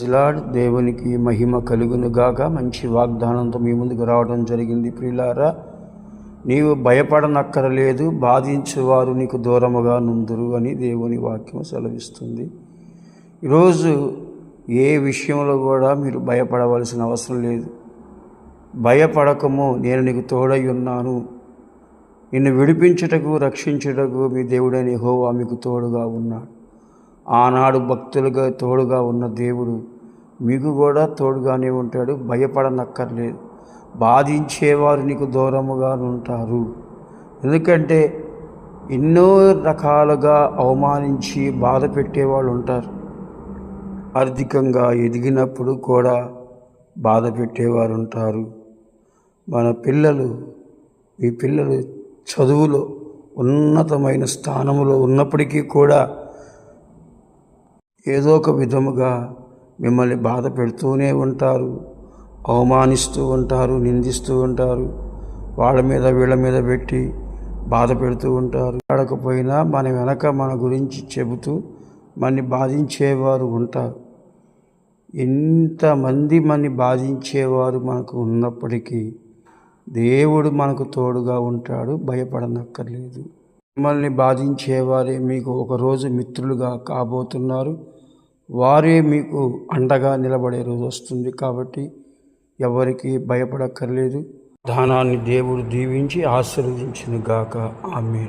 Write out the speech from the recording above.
జిలాడ్ దేవునికి మహిమ కలుగును గాక మంచి వాగ్దానంతో మీ ముందుకు రావడం జరిగింది ప్రియులారా నీవు భయపడనక్కరలేదు బాధించేవారు నీకు దూరముగా నుందురు అని దేవుని వాక్యం సెలవిస్తుంది. ఈరోజు ఏ విషయంలో కూడా మీరు భయపడవలసిన అవసరం లేదు. భయపడకము నేను నీకు తోడై ఉన్నాను. నిన్ను విడిపించుటకు రక్షించుటకు మీ దేవుడైన హోవా మీకు తోడుగా ఉన్నాడు. ఆనాడు భక్తులుగా తోడుగా ఉన్న దేవుడు మీకు కూడా తోడుగానే ఉంటాడు భయపడనక్కర్లేదు. బాధించేవారు నీకు దూరముగా ఉంటారు. ఎందుకంటే ఎన్నో రకాలుగా అవమానించి బాధ పెట్టేవాళ్ళు ఉంటారు. ఆర్థికంగా ఎదిగినప్పుడు కూడా బాధ పెట్టేవారు ఉంటారు. మన పిల్లలు మీ పిల్లలు చదువులో ఉన్నతమైన స్థానంలో ఉన్నప్పటికీ కూడా ఏదో ఒక విధముగా మిమ్మల్ని బాధ పెడుతూనే ఉంటారు. అవమానిస్తూ ఉంటారు నిందిస్తూ ఉంటారు. వాళ్ళ మీద వీళ్ళ మీద పెట్టి బాధ పెడుతూ ఉంటారు. ఆడకపోయినా మన వెనక మన గురించి చెబుతూ మనని బాధించేవారు ఉంటారు. ఎంతమంది మనని బాధించేవారు మనకు ఉన్నప్పటికీ దేవుడు మనకు తోడుగా ఉంటాడు భయపడనక్కర్లేదు. మిమ్మల్ని బాధించేవారే మీకు ఒకరోజు మిత్రులుగా కాబోతున్నారు. వారే మీకు అండగా నిలబడే రోజు వస్తుంది కాబట్టి ఎవరికి భయపడక్కర్లేదు. దానాన్ని దేవుడు దీవించి ఆశీర్వదించిన గాక ఆమె